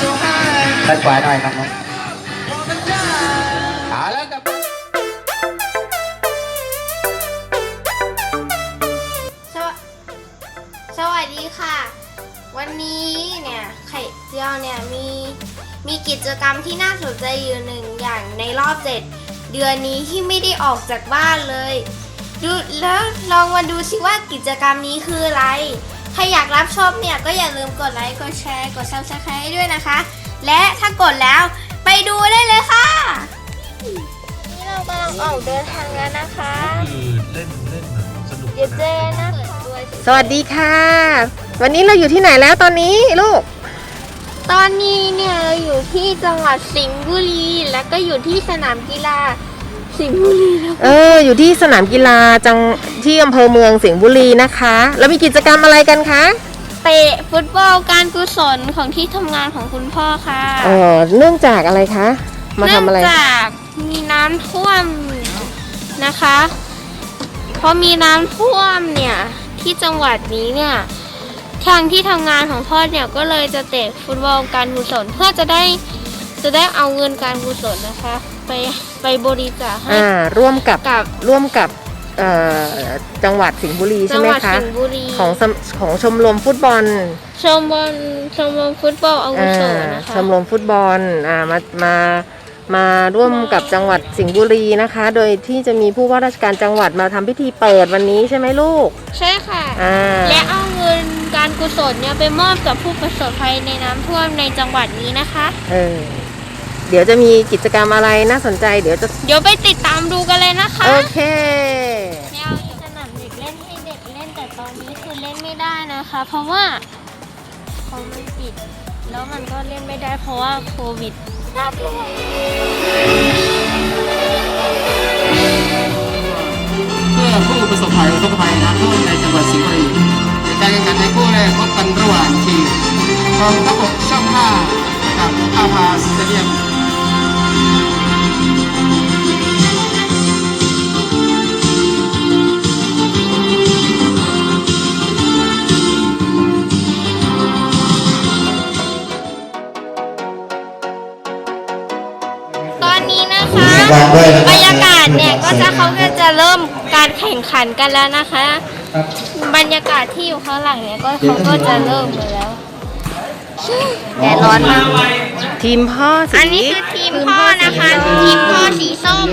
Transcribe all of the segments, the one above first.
ด้านขวาหน่อยครับน้องเอาแล้วครับสวสวัสดีค่ะ วันนี้เนี่ยไข่เจียวเนี่ยมีมีกิจกรรมที่น่าสนใจอยู่หนึ่งอย่างในรอบเจ็ดเดือนนี้ที่ไม่ได้ออกจากบ้านเลย ดูแล้วลองมาดูซิว่ากิจกรรมนี้คืออะไร ใครอยากรับชมเนี่ยก็อย่าลืมกดไลค์ กดแชร์ กด subscribe ให้ด้วยนะคะ และถ้ากดแล้วไปดูได้เลยค่ะ นี่เรากำลังออกเดินทางแล้วนะคะคือเล่นเล่นแบบสนุกเดี๋ยวเจอนะคะสวัสดีค่ะ วันนี้เราอยู่ที่ไหนแล้วตอนนี้ลูก ตอนนี้เนี่ยเราอยู่ที่จังหวัดสิงห์บุรี แล้วก็อยู่ที่สนามกีฬา สิงห์บุรีแล้วเออ อยู่ที่สนามกีฬาจังที่อำเภอเมืองสิงห์บุรีนะคะ แล้วมีกิจกรรมอะไรกันคะเตะฟุตบอลการกุศลของที่ทำงานของคุณพ่อค่ะเออเนื่องจากอะไรคะ มาทำอะไร เนื่องจากมีน้ำท่วมนะคะเพราะมีน้ำท่วมเนี่ยที่จังหวัดนี้เนี่ยทางที่ทำงานของพ่อเนี่ยก็เลยจะเตะฟุตบอลการกุศลเพื่อจะได้ จะได้เอาเงินการกุศลนะคะ ไปไปบริจาคให้อ่าร่วมกับกับ ร่วมกับเอ่อจังหวัดสิงห์บุรีจัใช่งไหหมวัดคะ สิงห์บุรี ของสมของชมรมฟุตบอลชมบอลชมรมฟุตบอลอาวุอ่าโสนะคะ ชมรมฟุตบอลอ่ามามามาร่วมกับจังหวัดสิงห์บุรีนะคะ โดยที่จะมีผู้ว่าราชการจังหวัดมาทำพิธีเปิดวันนี้ใช่ไหมลูกใช่ค่ะ อ่าและเอาเงินการกุศลเนี่ยไปมอบกับผู้ประสบภัยในน้ำท่วมในจังหวัดนี้นะคะ เออ เดี๋ยวจะมีกิจกรรมอะไรน่าสนใจเดี๋ยวจะเดี๋ยวไปติดตามดูกันเลยนะคะโอเคแนวสนามเด็กเล่นให้เด็กเล่นแต่ตอนนี้คือเล่นไม่ได้นะคะ เพราะว่าเขาไม่ปิด แล้วมันก็เล่นไม่ได้เพราะว่าโควิดน่ากลัวเพื่อผู้ประสบภัยอุทกภัยน้ำท่วมในจังหวัดสิงห์บุรีในการแข่งขันในคู่แรกพบกันระหว่างทีมกองทัพบกช่อง5กับอาภาสเตเดียม นะคะบรรยากาศเนี่ยก็จะเขาก็จะเริ่มการแข่งขันกันแล้วนะคะ บรรยากาศที่อยู่ข้างหลังเนี่ยก็เขาก็จะเริ่มกันแล้วแดดร้อนมาก ทีมพ่อสีอันนี้คือทีมพ่อนะคะ ทีมพ่อสีส้ม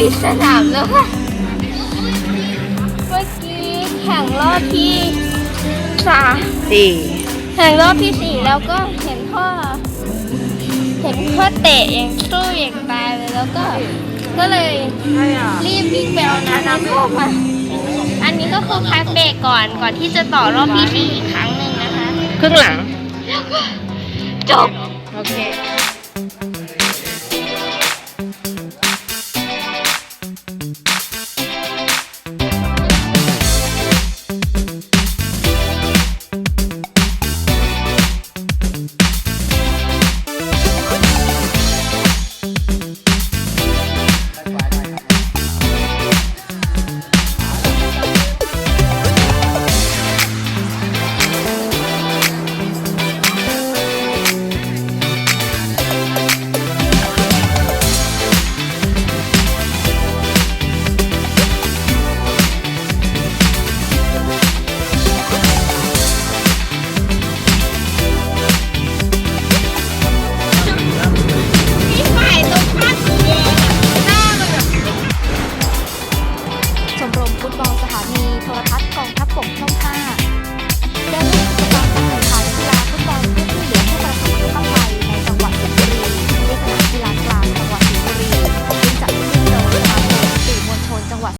ปิดสนามแล้วค่ะ เมื่อกี้แข่งรอบที่สามสี่แข่งรอบที่สี่แล้วก็เห็นพ่อ เห็นพ่อเตะอย่างสู้อย่างตายเลยแล้วก็ ก็เลยรีบวิ่งไปเอาน้ำน้ำท่วมมา อันนี้ก็คือพักเบรกก่อนก่อนที่จะต่อรอบที่สี่อีกครั้งหนึ่งนะคะ ครึ่งหลัง จบ โอเค